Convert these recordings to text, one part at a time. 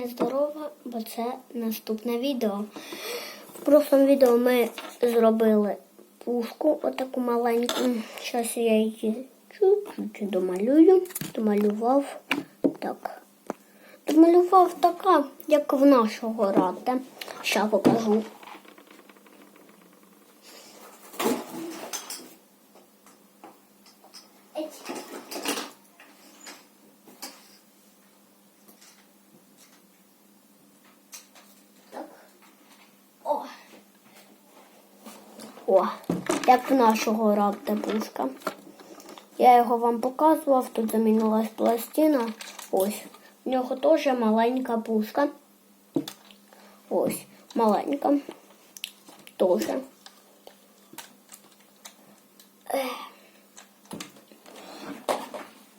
нездорова, бо це наступне відео. В прошлому відео ми зробили пушку, отаку маленьку. Зараз я її чуть-чуть домалюю. Домалював так. Домалював така, як в нашого рада. Ща покажу. О, як в нашого рабта пушка. Я його вам показував, тут замінилась пластина. Ось. В нього теж маленька пушка. Ось, маленька.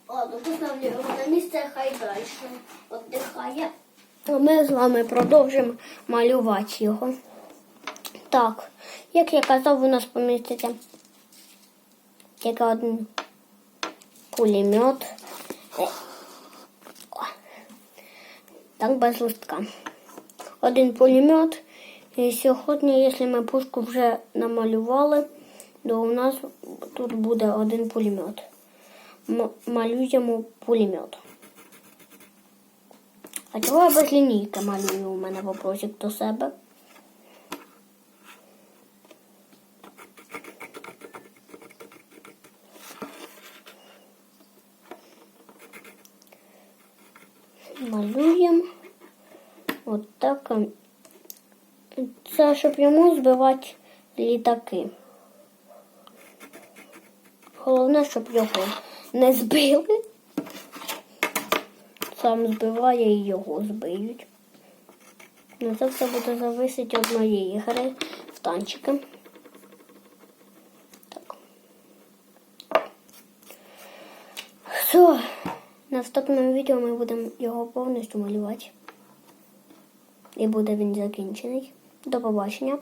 Ладно, поставлю його на місце, хай далі віддихає. Ми з вами продовжимо малювати його. Так, як я казав, у нас поміститься тільки один пулемет. Е. Так, без листка. Один пулемет. І сьогодні, якщо ми пушку вже намалювали, то у нас тут буде один пулемет. М- малюємо пулемет. А чого я без лінійки малюю? У мене вопросик до себе. Малюємо. От так. Це щоб йому збивати літаки. Головне, щоб його не збили. Сам збиває і його збиють. Ну, це все буде зависити від моєї гри в танчики. Так. Все. На наступному відео ми будемо його повністю малювати. І буде він закінчений. До побачення.